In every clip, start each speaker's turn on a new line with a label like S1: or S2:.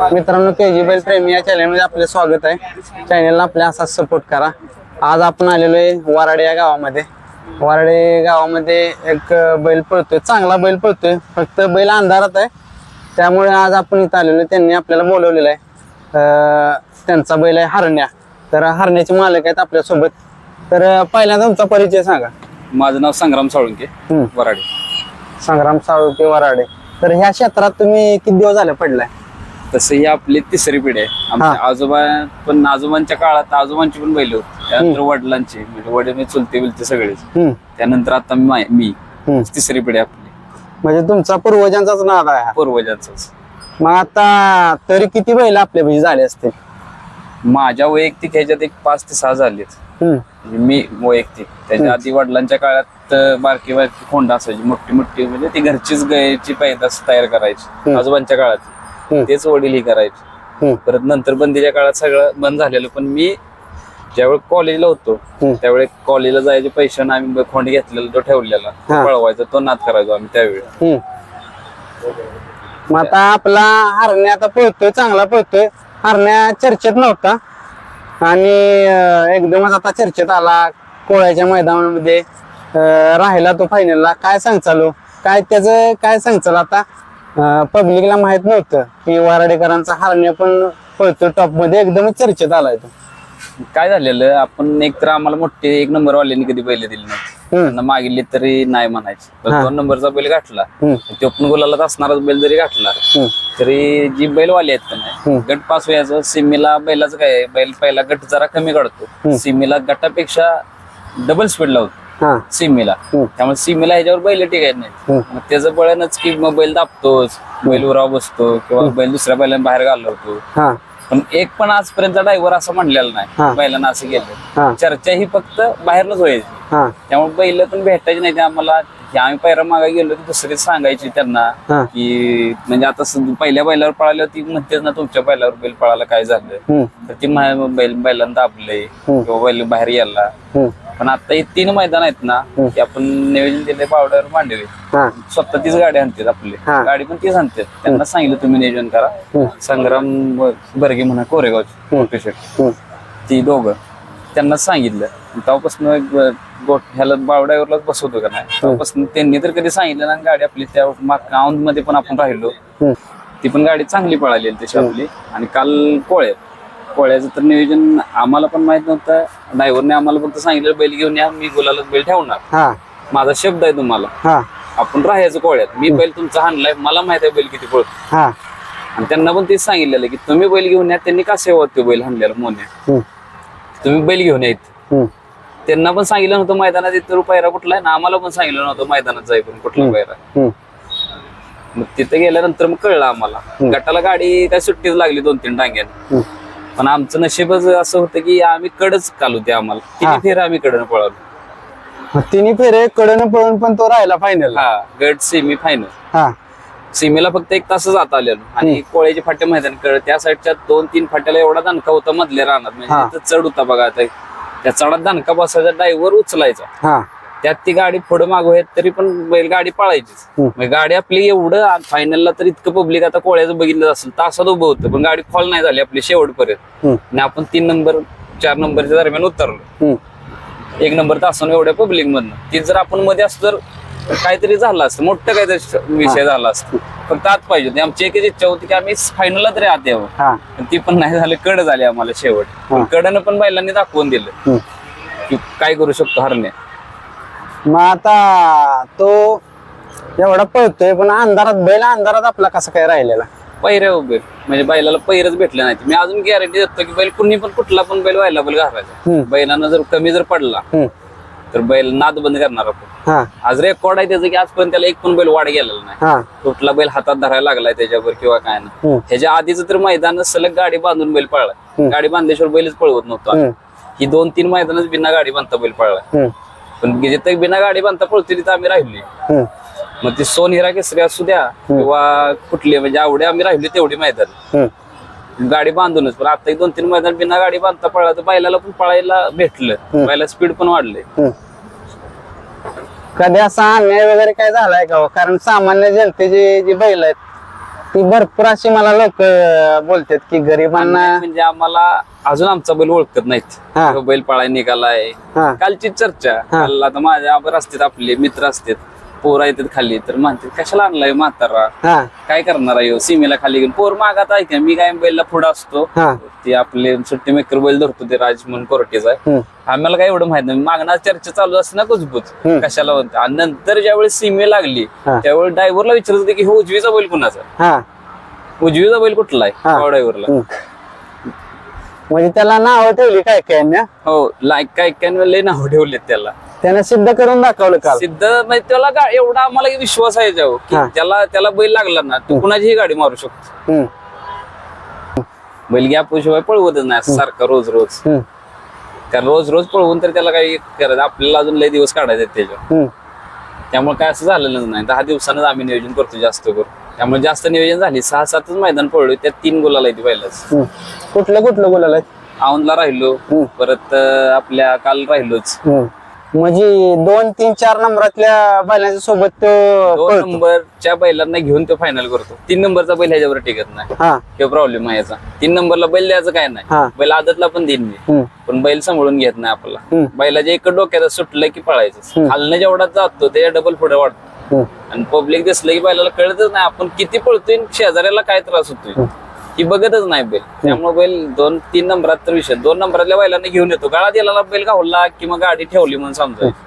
S1: मित्रांनो के जी बैल प्रेमी या चॅनलमध्ये आपले स्वागत आहे. चॅनलला आपल्या असाच सपोर्ट करा. आज आपण आलेलो आहे वराडे या गावामध्ये. वराडे गावामध्ये एक बैल पळतोय. चांगला बैल पळतोय. फक्त बैल अंधारात आहे. त्यामुळे आज आपण इथं आलेलो. त्यांनी आपल्याला बोलवलेलं आहे. अं, त्यांचा बैल आहे हरण्या. तर हरण्याचे मालक आहेत आपल्यासोबत. तर पहिल्यांदा तुमचा परिचय सांगा.
S2: माझं नाव संग्राम साळुंके. वराडे.
S1: संग्राम साळुके वराडे. तर ह्या क्षेत्रात तुम्ही किती दिवस झाले पडलाय?
S2: तसं ही आपली तिसरी पिढी आहे. आमच्या आजोबा पण आजोबांच्या काळात आजोबांची पण बैल होती. त्यानंतर वडिलांची म्हणजे वडील मी चुलते बिलते सगळेच. त्यानंतर आता मी मी. तिसरी पिढी आपली.
S1: म्हणजे तुमचा पूर्वजांचाच नाद आहे हा.
S2: पूर्वजांच
S1: मग आता तरी किती बैल आपल्या पैकी झाले असतील?
S2: माझ्या वैयक्तिक ह्याच्यात एक पाच ते सहा झालेत. म्हणजे मी वैयक्तिक. त्याच्या आधी वडिलांच्या काळात बारकी बारकी खोंड असायची. मोठी मोठी म्हणजे ती घरचीच गायची पैदास तयार करायची. आजोबांच्या काळात.
S1: हम्म.
S2: तेच वडील ही करायचे.
S1: हम्म,
S2: परत नंतर बंदीच्या काळात सगळं बंद झालेलं पण मी ज्यावेळी कॉलेजला होतो
S1: हम्म.
S2: त्यावेळी कॉलेजला जायचे पैशाने आम्ही खोंड घेतलेला तो ठेवलेला. तो
S1: हा.
S2: पळवायचा तो नाद करायचो आम्ही त्यावेळी.
S1: हम्म. मग आता आपला हरण्या आता पळतोय चांगला पळतोय. हरण्या चर्चेत नव्हता. आणि अं, एकदमच आता चर्चेत आला कोळ्याच्या मैदानामध्ये अं, राहिला तो फायनलला काय सांगचालो काय त्याचं काय सांगचाल आता? पब्लिकला माहीत नव्हतं की वराडेकरांचा हरण्या पण पळतो टॉपमध्ये. एकदमच चर्चेत आलाय तो.
S2: काय झालेलं? आपण एक तर आम्हाला मोठे एक नंबर वाल्याने कधी बैल दिले नाही. त्यांना मागितले तरी नाही म्हणायचे. तर. दोन नंबरचा बैल गाठला. तो पण गुलालात असणाराच बैल जरी गाठला. तरी जी बैलवाली आहेत का नाही. गट पास व्हायचं. सिमीला बैलाचं काय बैल पहिला गट जरा कमी काढतो. सिमीला गटापेक्षा डबल स्पीड लावतो
S1: हा
S2: सिमीला
S1: हम्म.
S2: त्यामुळे सिमीला ह्याच्यावर बैल टिकायत नाही
S1: हम्म.
S2: मग त्याचं बळणच की मग बैल दाबतोच बैल उराव बसतो किंवा बैल दुसऱ्या बैलांना बाहेर घालवतो
S1: हा
S2: पण एक पण आजपर्यंत ड्रायव्हर असं म्हणलेलं
S1: हा.
S2: नाही बैलांना असं
S1: हा.
S2: केलं चर्चा ही फक्त बाहेरनच व्हायची
S1: हा
S2: त्यामुळे बैल पण भेटायची नाही ते आम्हाला हे आम्ही पैरा मागा गेलो की दुसरीच सांगायची त्यांना
S1: हा.
S2: की म्हणजे आता सं- पहिल्या बैलावर पळाल्यावर ती म्हणतेच ना तुमच्या बैलावर बैल पळायला काय झालं
S1: हम्म.
S2: तर ती मा- बैल बैलांना दाबले
S1: हम्म.
S2: किंवा बैल बाहेर गेला
S1: हम्म.
S2: पण आता हे तीन मैदान आहेत ना की आपण नियोजन दिले पावड्यावर मांडवे.
S1: हा.
S2: स्वतः तीच गाडी आणतात आपली.
S1: हा.
S2: गाडी पण तीच आणतात. त्यांना सांगितलं तुम्ही नियोजन करा. संग्राम ब- बर्गे म्हणा कोरेगावचे मोठे
S1: हम्म.
S2: ती दोघं त्यांना सांगितलं. तेव्हापासून एक ब- गोट ह्याला बावड्यावरलाच बसवतो का नाही? तेव्हापासून त्यांनी तर कधी सांगितलं ना गाडी आपली त्या औंधमध्ये पण आपण राहिलो.
S1: हम्म.
S2: ती पण गाडी चांगली पळाली तशी आपली. आणि काल कोळे कोळ्याचं तर नियोजन आम्हाला पण माहीत नव्हतं. ड्रायव्हरने आम्हाला फक्त सांगितलं बैल घेऊन या मी गुलाला बैल ठेवणार.
S1: हा.
S2: माझा शब्द आहे तुम्हाला.
S1: हा.
S2: आपण राहायचं कोळ्यात मी बैल तुमचा हाणलाय मला माहीत आहे बैल किती पळतो.
S1: हा.
S2: आणि त्यांना पण तेच सांगितलेलं की तुम्ही बैल घेऊन या त्यांनी का सेवा तो बैल हाणलेला मोन्या. तुम्ही बैल घेऊन
S1: हम्म.
S2: त्यांना पण सांगितलं नव्हतं मैदानात इतर पायरा कुठला आहे? ना आम्हाला पण सांगितलं नव्हतं मैदानात जाई पण कुठला पायरा. मग तिथे गेल्यानंतर मग कळलं आम्हाला. गटाला गाडी काय सुट्टीच लागली दोन तीन
S1: हम्म.
S2: पण आमचं नशीबच असं होतं की आम्ही कडच काल होते आम्हाला. किती फेर आम्ही कडनं पळालो.
S1: मग तिन्ही फेरे कडनं पळून पण तो राहिला फायनल
S2: हा गट सेमी फायनल
S1: हा.
S2: सीमेला फक्त एक तास जात आलेलो. आणि कोळ्याचे फाटे मैदान कळ त्या साईडच्या दोन तीन फाट्याला एवढा दणका होता मधल्या रानात. म्हणजे
S1: हा.
S2: तिथं चढ होता बघा आता. त्या चढात दणका बसायचा ड्रायव्हर उचलायचा.
S1: हा.
S2: त्यात ती गाडी पुढे मागो आहेत तरी पण बैल गाडी पळायचीच. मग गाडी आपली एवढं फायनलला तर इतकं पब्लिक आता कोळ्याचं बघितलं असेल तासात उभं होतं. पण गाडी फॉल नाही झाली आपली शेवटपर्यंत. आणि आपण तीन नंबर चार नंबरच्या दरम्यान उतरलो. एक नंबर तासून एवढ्या पब्लिक मधनं. ती जर आपण मध्ये असतो तर काहीतरी झालं असतं. मोठं काहीतरी विषय झाला असतो. फक्त आत पाहिजे होती. आमची एकच इच्छा होती की आम्ही फायनलला तरी आत यावं. ती पण नाही झाली. कड झाली आम्हाला शेवट. कडनं पण बैलांनी दाखवून दिलं. की काय करू शकतो हरणे
S1: मग आता तो एवढा पळतोय पण अंधारात बैल अंधारात आपला कसा काय राहिलेला?
S2: पैरे उभे. म्हणजे बैलाला पैरच भेटले नाही मी अजून गॅरंटी देतो की बैल कुणी पण कुठला पण बैल व्हायला बैल घालायचा. बैलांना जर कमी जर पडला
S1: हम्म.
S2: तर बैल नाद बंद करणार आपण.
S1: हा.
S2: आज रेकॉर्ड आहे त्याचं की आजपर्यंत त्याला एक पण बैल वाढ गेलेला नाही.
S1: हा.
S2: कुठला बैल हातात धरायला लागलाय त्याच्यावर किंवा काय ना. ह्याच्या आधीच तर मैदान सलग गाडी बांधून बैल पळला. गाडी बांधल्याशिवाय बैलच पळवत नव्हता.
S1: हम्म.
S2: ही दोन तीन मैदानच बिना गाडी बांधता बैल पळला.
S1: हम्म.
S2: पण जिथे बिना गाडी बांधता पळतो तिथे आम्ही राहिली. मग ती सोन हिरा केसरी असू द्या किंवा कुठली म्हणजे आवडे आम्ही राहिली तेवढी मैदान. गाडी बांधूनच पण आता एक दोन तीन मैदान बिना गाडी बांधता पळला तर बैलाला पण पळायला भेटलं बैला स्पीड पण वाढले.
S1: कधी असा अन्याय वगैरे काय झालाय का हो? कारण सामान्य जनतेचे जे बैल आहेत ती भरपूर अशी मला लोक बोलतात की गरिबांना
S2: म्हणजे आम्हाला अजून आमचा बैल ओळखत नाहीत.
S1: हा.
S2: बैल पळाय निघालाय.
S1: हा.
S2: कालची चर्चा. काल आता माझ्या असतात आपले मित्र असतात. पोरा येतात खाली तर म्हणतात कशाला आणलाय म्हातारा?
S1: हा.
S2: काय करणार आहे ह्यो? सीमेला खाली घेऊन. पोर मागात ऐका मी काय बैलला पुढे असतो
S1: हा.
S2: ते आपले सुट्टी मेकर बैल धरतो ते राज म्हणून कोरटीचा आहे.
S1: हम्म,
S2: आम्हाला काय एवढं माहीत नाही. मागणार चर्चा चालू असते ना कुजबूज.
S1: हम्म.
S2: कशाला होतं आणि नंतर ज्यावेळी सीमे लागली
S1: हा.
S2: त्यावेळी ड्रायव्हरला विचारत होते की हो उजवीचा बैल कुणाचा?
S1: हा.
S2: उजवीचा बैल कुठला
S1: हा.
S2: आहे ड्रायव्हरला
S1: हम्म. म्हणजे त्याला नाव ठेवली काय काय ना
S2: हो लाईक काय काय लय नाव ठेवलेत त्याला.
S1: त्याने सिद्ध करून दाखवलं काल.
S2: सिद्ध म्हणजे त्याला गा- एवढा आम्हाला विश्वास आहे जाऊ की
S1: हा.
S2: त्याला त्याला बैल लागला ना तो कुणाचीही गाडी मारू शकतो.
S1: हम्म,
S2: बैल गॅपशिवाय पळवतच नाही असं सारखं रोज रोज.
S1: हम्म,
S2: कारण रोज रोज पळवून तर त्याला काही करायचं आपल्याला अजून लय दिवस काढायचे आहेत त्याच्यावर.
S1: हम्म.
S2: त्यामुळे काय असं झालेलं नाही. दहा दिवसानंच आम्ही नियोजन करतो जास्त करून. त्यामुळे जास्त नियोजन झाली. सहा सातच मैदान पडलो त्यात तीन गोलाला येते पहिलाच.
S1: हम्म. कुठलं कुठलं बोलायला
S2: औंधला राहिलो. परत अं, आपल्या काल राहिलोच.
S1: म्हणजे दोन तीन चार नंबरातल्या बैलांच्या सोबत तो
S2: दोन
S1: पळतो.
S2: नंबरच्या बैलांना घेऊन तो फायनल करतो. तीन नंबरचा बैल ह्याच्यावर टिकत नाही.
S1: हा.
S2: किंवा प्रॉब्लेम आहे याचा. तीन नंबरला बैल द्यायचं काय
S1: हा.
S2: नाही बैल आदतला पण देईन मी.
S1: हम्म,
S2: पण बैल सांभाळून घेत नाही आपला.
S1: हम्म.
S2: बैलाच्या एक डोक्यात सुटलं की पळायचं. खालनं जेवढा जातो त्याच्या डबल पुढे वाढतो.
S1: हम्म,
S2: आणि पब्लिक दिसलं की बैलाला कळतच नाही आपण किती पळतोय आणि शेजाऱ्याला काय त्रास होतोय. ही बघतच नाही बैल. त्यामुळे बैल दोन तीन नंबरात तर विषय. दोन नंबरातल्या बैलांना घेऊन येतो. गाळा दिला बैल गावला किंवा गाडी ठेवली म्हणून समजायचं.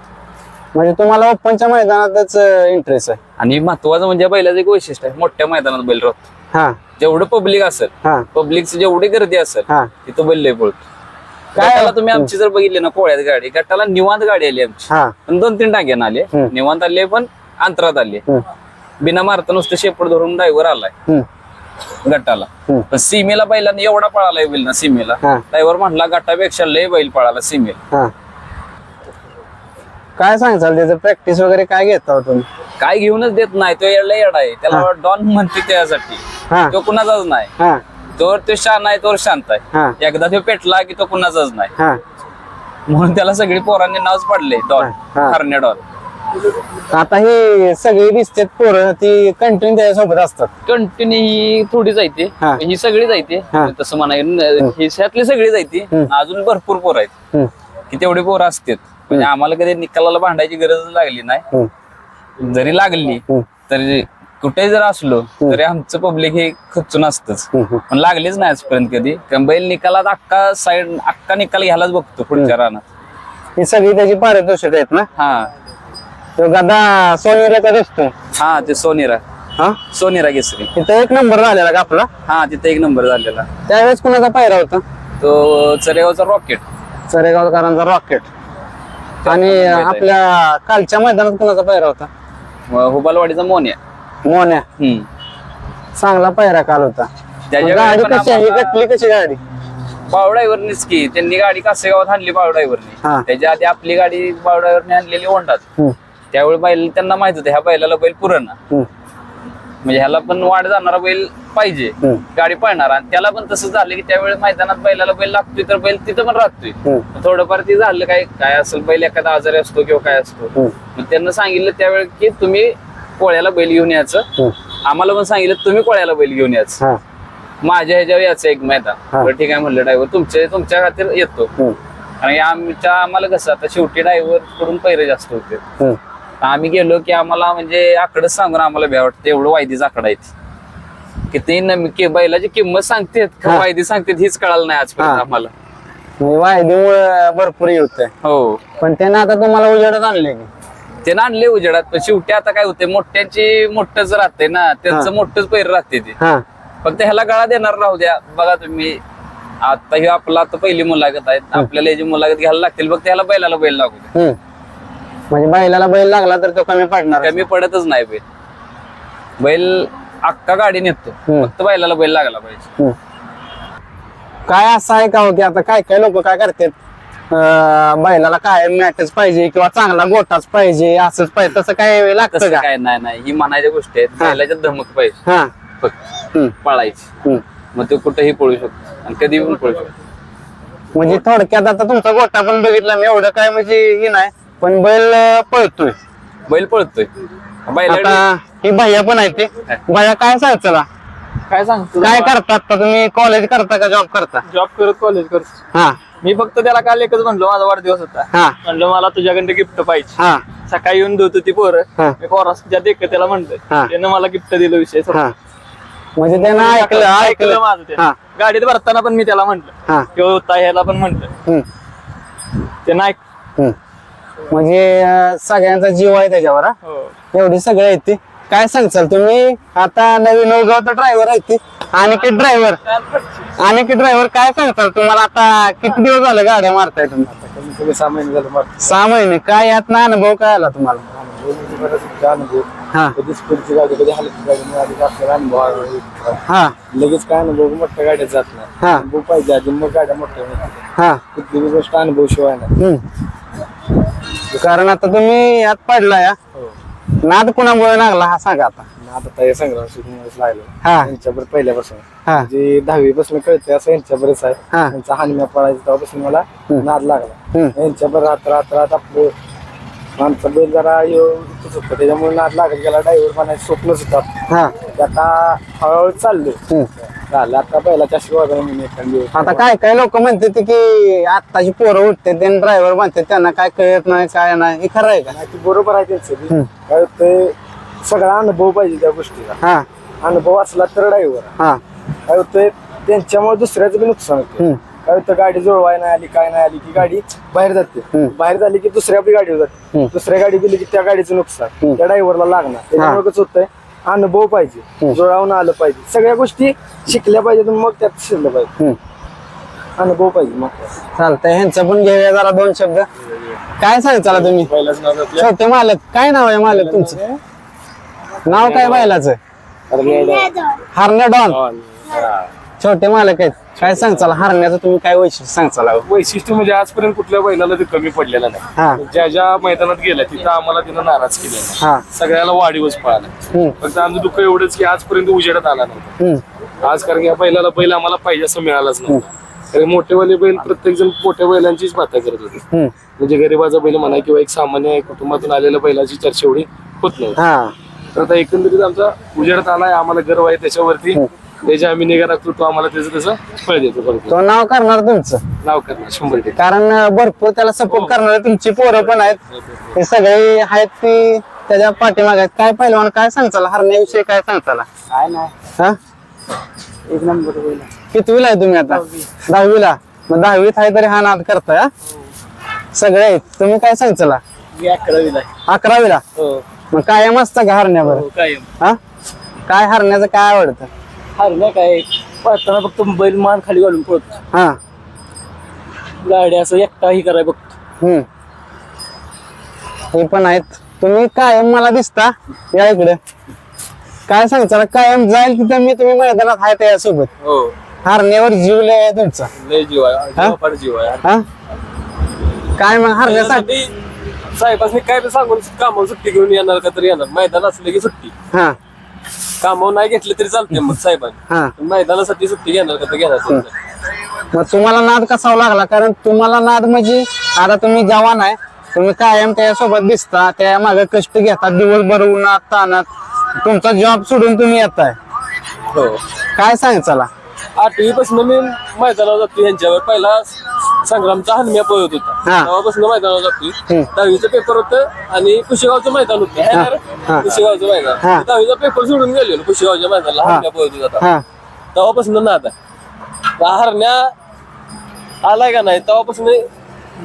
S1: म्हणजे तुम्हाला ओपनच्या मैदानातच इंटरेस्ट आहे.
S2: आणि महत्वाचं म्हणजे बैलाचं एक वैशिष्ट्य आहे. मोठ्या मैदानात बैल राहतो.
S1: हा.
S2: जेवढं पब्लिक असेल
S1: हा.
S2: पब्लिकची जेवढी गर्दी असेल
S1: हा.
S2: तिथं बैल लय पळतो.
S1: काय-
S2: गटाला तुम्ही आमची जर बघितली ना कोळ्यात गाडी गटाला निवांत गाडी आली आमची.
S1: हा.
S2: पण दोन तीन टाक्यानं आले. निवांत आले पण अंतरात आले. बिना मारता नुसतं शेपड धरून ड्रायव्हर आलाय. गटाला. पण सीमेला बैलांनी एवढा पळालाय बैल ना सीमेला. ड्रायव्हर म्हटला गटापेक्षा लय बैल पळाला सीमेला.
S1: हा. काय सांगचाल त्याचं? प्रॅक्टिस वगैरे काय घेता हो तुम्ही?
S2: काय घेऊनच देत नाही. तो येडला येडा आहे. त्याला डॉन म्हणते त्यासाठी. तो कुणाचाच नाही.
S1: हा.
S2: तोवर तो शान आहे तोवर शांत आहे. एकदा तो पेटला की तो कुणाचाच नाही.
S1: हा.
S2: म्हणून त्याला सगळी पोरांनी नावच पडले डॉन.
S1: हा, हा.
S2: हरणे डॉन.
S1: आता ही सगळी दिसतात पोरं ती कंटिन्यू त्याच्यासोबत असतात.
S2: कंटिन्यू ही थोडी जायते
S1: हा.
S2: ही सगळी जायते
S1: हा.
S2: तसं म्हणाय ही सगळी जायते अजून भरपूर पोरं आहेत.
S1: हम्म,
S2: की तेवढे पोरं असतात. म्हणजे आम्हाला कधी निकालाला भांडायची गरज लागली नाही.
S1: हम्म,
S2: जरी लागली
S1: हम्म,
S2: तरी कुठेही जर असलो तरी आमचं पब्लिक हे खचून असतच.
S1: हम्म,
S2: पण लागलीच नाही आजपर्यंत कधी. कारण बैल निकालात अख्खा साईड अख्खा निकाल घ्यायलाच बघतो पुढच्या रानात.
S1: ही सगळी त्याची पारितोषिक आहेत ना?
S2: हा.
S1: तो गदा सोनेरीचा दिसतो
S2: हा ते सोनेरा.
S1: हा?
S2: सोनेरा केसरी.
S1: तिथं एक नंबर झालेला का आपला?
S2: हा तिथे एक नंबर झालेला.
S1: त्यावेळेस कुणाचा पायरा होता?
S2: तो चरेगावचा रॉकेट.
S1: चरेगावकरांचा रॉकेट. आणि आपल्या कालच्या मैदानात कुणाचा पायरा होता?
S2: हुबालवाडीचा मोन्या.
S1: मोन्या.
S2: हम्म.
S1: चांगला पायरा काल होता.
S2: त्याच्या
S1: गाडी
S2: वेळी पण
S1: कशी आहे?
S2: आम्हाला-
S1: गटली कशी गाडी?
S2: बावडाईवरनीच की त्यांनी गाडी कासेगावात आणली
S1: हा.
S2: बावडाईवरनी त्याच्या आधी आपली गाडी बावडाईवरनी आणलेली
S1: हम्म,
S2: त्यावेळी बैल त्यांना माहीत होतं ह्या बैलाला बैल पुरण म्हणजे ह्याला पण वाढ जाणारा बैल पाहिजे. गाडी पळणार आणि त्याला पण तसं झालं की त्यावेळी मैदानात बैलाला बैल लागतोय तर बैल तिथं पण राहतोय. थोडंफार ते झालं काय काय असेल बैल एखादा आजारी असतो किंवा काय असतो. मग त्यांना सांगितलं त्यावेळी की तुम्ही कोळ्याला बैल घेऊन यायचं. आम्हाला पण सांगितलं तुम्ही कोळ्याला बैल घेऊन यायचं. माझ्या ह्याच्यावर याचं एक. मैदान. ठीक आहे म्हणलं ड्रायव्हर तुमच्या तुमच्या खातीर येतो. आणि आमच्या आम्हाला कसं आता शेवटी ड्रायव्हरकडून पैरे जास्त होते. आम्ही गेलो की आम्हाला म्हणजे आकडच सांगून आम्हाला भ्या वाटतं एवढं वायदीच आकडा आहे किती नमी की बैलाची किंमत सांगतेत का. वायदी सांगतेत हीच कळालं नाही आजपर्यंत
S1: हा.
S2: आम्हाला.
S1: म्हणजे वायदीमुळे भरपूर येत
S2: हो.
S1: पण त्याने आता तुम्हाला उजेडत आणले की?
S2: ते आणले उजेडात पण शेवटी आता काय होते मोठ्यांची मोठंच राहते ना त्यांचं
S1: हा.
S2: मोठंच पैर राहते ते.
S1: हा.
S2: फक्त ह्याला गळा देणार राहू द्या. बघा तुम्ही आता ही आपला आता पहिली मुलाखत आहे आपल्याला याची मुलाखत घ्यायला लागतील फक्त ह्याला बैलाला बैल लागू द्या.
S1: हम्म. म्हणजे बैलाला बैल लागला तर तो कमी पडणार
S2: कमी पडतच नाही बैल. बैल अख्खा गाडी नेतो. फक्त बैलाला बैल लागला पाहिजे.
S1: हम्म. काय असं आहे का हो की आता काय काय लोक काय करतात? अं, बैलाला काय मॅटच पाहिजे किंवा चांगला गोटाच पाहिजे असंच पाहिजे तसं काय लागतं
S2: तसं
S1: का?
S2: काय नाही नाही. ही म्हणायच्या गोष्टी आहेत. बैलाच्या धमक पाहिजे.
S1: हा.
S2: फक्त.
S1: हम्म,
S2: पळायची.
S1: हम्म.
S2: मग तो कुठेही पळू शकतो. आणि कधी पण पळू शकतो.
S1: म्हणजे थोडक्यात आता तुमचा गोटा पण बघितला मी. एवढं काय म्हणजे हे नाही. पण बैल अं, पळतोय.
S2: बैल पळतोय. बैलाकडे
S1: आता ही भैया पण आहे ते. भैया काय सांग चला
S3: काय सांगतो
S1: काय करता आता तुम्ही कॉलेज करता का जॉब करता?
S3: जॉब करत कॉलेज करतो.
S1: हा.
S3: मी फक्त त्याला काल एकच म्हणलो माझा वाढदिवस होता.
S1: हा.
S3: म्हणलं मला तुझ्याकडे गिफ्ट पाहिजे.
S1: हा.
S3: सकाळी येऊन देत होती
S1: हा.
S3: पोरं मी पोराच्या देख त्याला
S1: हा.
S3: म्हणलं त्यानं मला गिफ्ट दिलं विषय
S1: हा. म्हणजे त्यानं ऐकलं
S3: ऐकलं. माझं ते.
S1: हा.
S3: गाडीत भरताना पण मी त्याला म्हंटल
S1: हा.
S3: किंवा ताह्याला पण म्हंटल
S1: हम्म,
S3: ऐक
S1: हम्म. म्हणजे सगळ्यांचा जीव आहे त्याच्यावर हा? एवढी सगळं आहे ती. काय सांगचाल तुम्ही? आता नवीन नवगावचा ड्रायव्हर आहे ती. आणि की ड्रायव्हर आणि की ड्रायव्हर काय सांगताल तुम्हाला? आता किती दिवस झाले गाड्या मारताय तुम्ही?
S3: सहा महिने झालं
S1: सहा महिने. काय यात ना अनुभव काय आला तुम्हाला?
S3: अनुभव
S1: हा.
S3: कधी स्पीडची गाडी कधी हलकी गाडी मिळाली आपल्याला अनुभव आला.
S1: हा.
S3: लगेच काय अनुभव? मोठ्या जात नाही.
S1: हा.
S3: अनुभव पाहिजे. आधी मग गाड्या मोठ्या होतात.
S1: हा.
S3: कुठली गोष्ट अनुभव शिवाय नाही.
S1: हम्म. कारण आता तुम्ही यात पडला या
S3: हो.
S1: नाद कुणामुळे लागला हा सांगा आता.
S3: आता ताई संग्राम शिकूनच लागलो.
S1: हा.
S3: यांच्यावर पहिल्यापासून.
S1: हा.
S3: जे दहावी पासून कळते असं यांच्याबरच आहे.
S1: हा.
S3: त्यांचा हानम्या पळायचा तेव्हापासून मला नाद लागला.
S1: हम्म.
S3: यांच्यावर राहत राहत राहत आपलं आमचा बैल जरा यो इथंच होतं त्याच्यामुळे नाद लागत गेला ड्रायव्हर बनायचं होतं
S1: हा.
S3: ते आता हळूहळू चाललो.
S1: हम्म.
S3: झालं आता बैलाच्या शिवाय मी एखादी
S1: आता काय काय लोक म्हणतात की आत्ताची पोरं उठते ते ड्रायव्हर म्हणते त्यांना काय कळत नाही काय नाही हे खरं आहे का?
S3: नाही ते बरोबर आहे त्यांचं. काय होतंय सगळा अनुभव पाहिजे त्या गोष्टीचा.
S1: हा.
S3: अनुभव असला तर ड्रायव्हर
S1: हा.
S3: काय होतंय त्यांच्यामुळे दुसऱ्याचं बी नुकसान होतं
S1: हम्म.
S3: काय होतं गाडी जुळवाय नाही आली काय नाही आली की गाडी बाहेर जाते. बाहेर झाली की दुसऱ्या आपली गाडी जाते. दुसऱ्या गाडी गेली की त्या गाडीचं नुकसान. त्या ड्रायव्हरला लागणार. त्याच्यामुळे कसं होतंय. अनुभव पाहिजे. जुळवून आलं पाहिजे. सगळ्या गोष्टी शिकल्या पाहिजेत मग त्यात शिरलं पाहिजे. अनुभव पाहिजे मग
S1: चालतंय ह्यांचं पण घेऊया जरा दोन शब्द. काय सांगताला तुम्ही?
S3: पहिलाच नाव आपल्या
S1: छोटे मालक. काय नाव आहे मालक तुमचं? नाव काय बैलाचं? हरण्या डॉन छोटे मालक आहेत. काय सांगचाल हरण्याचं तुम्ही काय वैशिष्ट्य सांगचाल
S4: वैशिष्ट्य म्हणजे आजपर्यंत कुठल्या बैलाला ते कमी पडलेलं नाही.
S1: हा.
S4: ज्या ज्या मैदानात गेल्या तिथं आम्हाला तिनं नाराज केलेला नाही.
S1: हा.
S4: सगळ्याला वाढीवच पळाला
S1: हम्म,
S4: फक्त आमचं दुःख एवढंच की आजपर्यंत उजेडात आला नव्हता.
S1: हम्म,
S4: आज कारण की या बैलाला बैल आम्हाला पाहिजे असं मिळालंच नव्हतं कारण मोठेवाले बैल प्रत्येक जण मोठ्या बैलांचीच बाता करत होते.
S1: हम्म.
S4: म्हणजे गरीबाचा बैल म्हणा किंवा एक सामान्य कुटुंबातून आलेल्या बैलाची चर्चा एवढी होत नव्हती.
S1: हा.
S4: तर आता एकंदरीत आमचा उजेडात आलाय आम्हाला गर्व आहे त्याच्यावरती. त्याची आम्ही निगा राखतो तो आम्हाला त्याचं त्याचं फळ देतो बरोबर
S1: तो नाव करणार तुमचं?
S4: नाव करणार शंभर टक्के.
S1: कारण अं, भरपूर त्याला सपोर्ट करणारे तुमची पोरं पण आहेत. हे सगळे आहेत ती त्याच्या पाठीमागे आहेत. काय पहिलवान काय सांगचाल हरण्याविषयी काय सांगताला?
S3: काय नाही.
S1: हा?
S3: एक नंबर बैल
S1: कितवीला आहे तुम्ही आता? दहावीला? मग दहावीत आहे तरी हा नाद करताय हा? सगळे आहेत. तुम्ही काय सांगचाला
S3: मी अकरावीला आहे.
S1: अकरावीला?
S3: हो.
S1: मग कायम असतं का हरण्यावर
S3: हो कायम.
S1: हा? काय हरण्याचं काय आवडतं?
S3: नाही काय पळताना फक्त बैल मान खाली घालून पळतो.
S1: हा.
S3: गाडी असं एकटा ही कराय बघतो.
S1: हम्म. हे पण आहेत. तुम्ही कायम मला दिसता. या इकडे. काय सांगता कायम जाईल तिथं मी तुम्ही मैदानात आहे त्यासोबत.
S3: हो.
S1: हरण्यावर जीव लय आहे तुमचा.
S3: लय जीव आहे? जीवापाड जीव आहे.
S1: हा? काय मग हरण्यासाठी
S3: साहेबांनी काय बी सांगून कामावर सुट्टी घेऊन येणार का तरी येणार. मैदान असलं की सुट्टी.
S1: हा.
S3: कामावर नाही घेतलं तरी चालते मग साहेबांनी.
S1: हा.
S3: मैदानासाठी सुट्टी घेणार का तर घेणार त्यांचं.
S1: मग तुम्हाला नाद कसा लागला? कारण तुम्हाला नाद म्हणजे आता तुम्ही जवान आहे. तुम्ही कायम त्यासोबत दिसता त्या मागे कष्ट घेता दिवसभर उन्हात तानात. तुमचा जॉब सोडून तुम्ही येताय.
S3: हो.
S1: काय सांगायला
S3: आठवी पासून मी मैदानावर जातो यांच्यावर पहिला संग्रामचा हनम्या पळत होता
S1: हा.
S3: तेव्हापासून मैदानावर जातोय
S1: हम्म.
S3: दहावीचं पेपर होतं आणि कुशेगावचं मैदान होतं है ना?
S1: हा.
S3: कुशेगावचं
S1: हा.
S3: मैदान दहावीचा पेपर सोडून गेलेलो कुशेगावच्या मैदानाला
S1: हा.
S3: हरण्या पळत होता
S1: हा
S3: तेव्हापासून ना आता हरण्या आलाय का नाही तेव्हापासून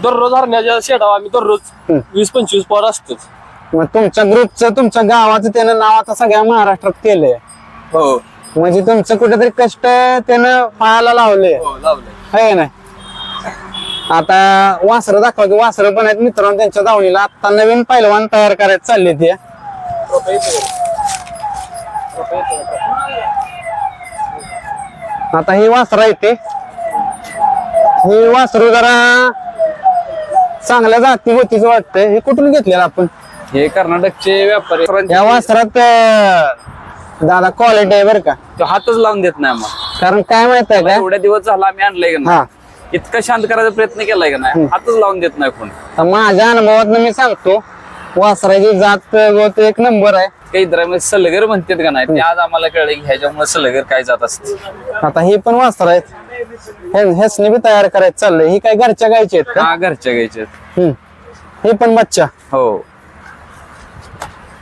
S3: दररोज हरण्याच्या शेडावा आम्ही दररोज. वीस पंचवीस पोर असतोच
S1: मग तुमच्या ग्रुपचं तुमच्या गावाचं त्यानं नाव आता सगळ्या महाराष्ट्रात केलंय
S3: हो
S1: म्हणजे तुमचं कुठेतरी कष्ट त्यानं पायाला लावले
S3: हो लावलंय
S1: आहे ना आता वासरं दाखवा की वासरं पण आहेत मित्रांनो त्यांच्या दावणीला आता नवीन पैलवान तयार करायला चालले ते आता ही वासरं येते ही वासरू जरा चांगल्या जाती होतीच वाटतंय. हे कुठून घेतलेलं आपण?
S2: हे कर्नाटकचे व्यापारी.
S1: या वासरात दादा क्वालिटी आहे बरं का.
S2: तो हातच लावून देत नाही आम्हाला.
S1: कारण काय माहीत आहे का?
S2: एवढ्या दिवस झाला आम्ही आणलंय का
S1: हा.
S2: इतकं शांत करायचा प्रयत्न केलाय का नाही? हातच लावून देत नाही कोण.
S1: तर माझ्या अनुभवात मी सांगतो वासराची जात गोत एक नंबर आहे.
S2: काही इद्रामध्ये सलगर म्हणतात का नाही? ते आज आम्हाला कळलं की ह्याच्यामुळे सलगर काय जात असते.
S1: आता हे पण वासर आहेत. हे- ह्यासनी बी तयार करायचं चाललंय. ही काय घरच्या गायची आहेत का?
S2: हा घरच्या घ्यायचे
S1: हम्म. हे पण बच्चा
S2: हो.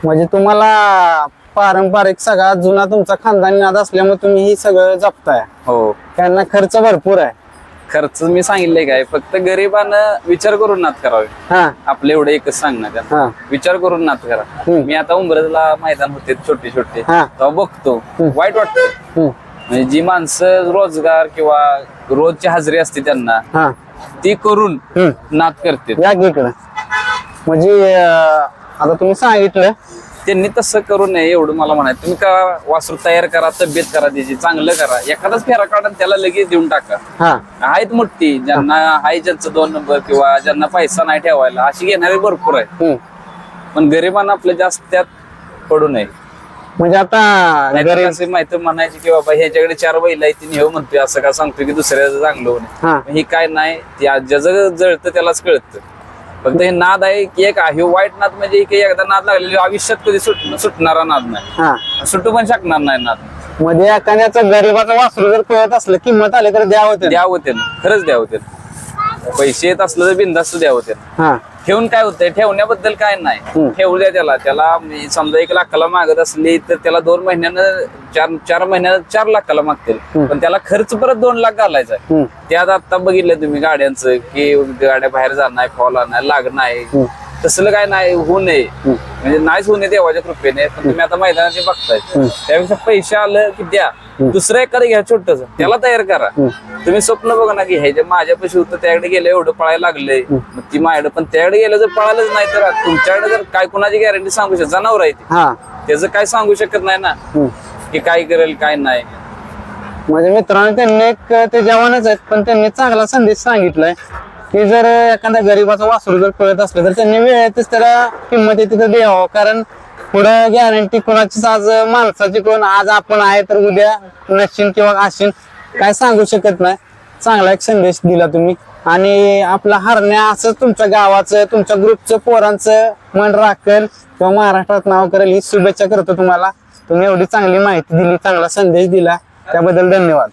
S1: म्हणजे तुम्हाला पारंपरिक सगळा जुना तुमचा खानदानी नाद असल्यामुळे तुम्ही ही सगळं जपताय.
S2: हो.
S1: त्यांना खर्च भरपूर आहे.
S2: खर्च मी सांगितले काय फक्त गरिबानं विचार करून नात करावे
S1: हा
S2: आपलं एवढं एकच सांगणार त्यांना.
S1: हा
S2: विचार करून नात करा
S1: हम्म.
S2: मी आता उमरजला मैदान होते छोटे छोटे
S1: हा.
S2: तेव्हा बघतो वाईट वाटतं
S1: हम्म.
S2: म्हणजे जी माणसं रोजगार किंवा रोजची हजेरी असते त्यांना
S1: हा
S2: ती करून
S1: हम्म.
S2: नात करते
S1: या की इकडं म्हणजे अं, आता तुम्ही सांगितलं
S2: त्यांनी तसं करू नये एवढं मला म्हणायचं. तुम्ही का वासरू तयार करा तब्येत करा त्याची चांगलं करा. एखादाच फेरा काढा त्याला लगेच देऊन टाका.
S1: हा.
S2: आहेत मोठी ज्यांना आहे ज्यांचं दोन नंबर किंवा ज्यांना पैसा नाही ठेवायला अशी घेणारे भरपूर आहे
S1: हम्म.
S2: पण गरिबांना आपलं जास्त त्यात पडू नये.
S1: म्हणजे आता
S2: नाहीतर
S1: गरीब
S2: असं माहिती म्हणायची की बाबा ह्याच्याकडे चार बैल आहे ती नेऊ म्हणतोय असं का सांगतोय की दुसऱ्याचं चांगलं होणे
S1: हा.
S2: हे काय नाही ते आज ज्याचं जळतं त्यालाच कळतं. फक्त हे नाद आहे की एक आहे. वाईट नाद म्हणजे की एकदा नाद लागलेली आयुष्यात कधी सुट सुटणारा नाद नाही.
S1: हा.
S2: सुटू पण शकणार नाही नाद.
S1: मध्ये एखाद्याचं गरीबाचं वासरू जर कळत असलं किंमत आली तर द्यावं ते
S2: द्यावं त्यानं. खरंच द्यावं त्यानं. पैसे येत असलं तर बिंदास्त द्यावं त्यानं.
S1: हा.
S2: ठेवून काय होतंय? ठेवण्याबद्दल काय नाही. ठेवू द्या त्याला. त्याला मी समजा एक लाखाला मागत असली तर त्याला दोन महिन्यानं चार चार महिन्यानं चार लाखाला मागतील. पण त्याला खर्च परत दोन लाख घालायचा आहे. त्यात आता बघितलं तुम्ही गाड्यांचं की गाड्या बाहेर जाणार फॉल नाही लागणार आहे. तसलं काय नाही होऊ नये. म्हणजे नाहीच होऊ नये देवाच्या कृपेने पण तुम्ही आता मैदानात बघताय त्यापेक्षा पैसे आलं की द्या. दुसरं एखादं घ्या छोटस त्याला तयार करा. तुम्ही स्वप्न बघा ना की हे जे माझ्यापाशी होतं त्याकडे गेलं एवढं पळायला लागलंय. मग ती माझ्याकडे पण त्याकडे गेलं जर पळालंच नाही तर तुमच्याकडे जर काय कुणाची गॅरंटी सांगू शकत जनावर आहे त्याचं काय सांगू शकत नाही ना. की काय करेल काय नाही.
S1: म्हणजे मित्रांनो त्यांनी एक ते जवानच आहेत पण त्यांनी चांगला संदेश सांगितलाय. की जर एखाद्या गरीबाचं वासरू जर पळत असलं तर त्यांनी वेळेतच त्याला किंमत आहे तिथं द्यावं. कारण पुढं गॅरंटी कोणाचीच आज माणसाची कोण आज आपण आहे तर उद्या नशीन किंवा आशीन काय सांगू शकत नाही. चांगला एक संदेश दिला तुम्ही. आणि आपला हरण्या असंच तुमच्या गावाचं तुमच्या ग्रुपचं पोरांचं मन राखल किंवा महाराष्ट्रात नाव करेल ही शुभेच्छा करतो तुम्हाला. तुम्ही एवढी चांगली माहिती दिली चांगला संदेश दिला. त्याबद्दल धन्यवाद.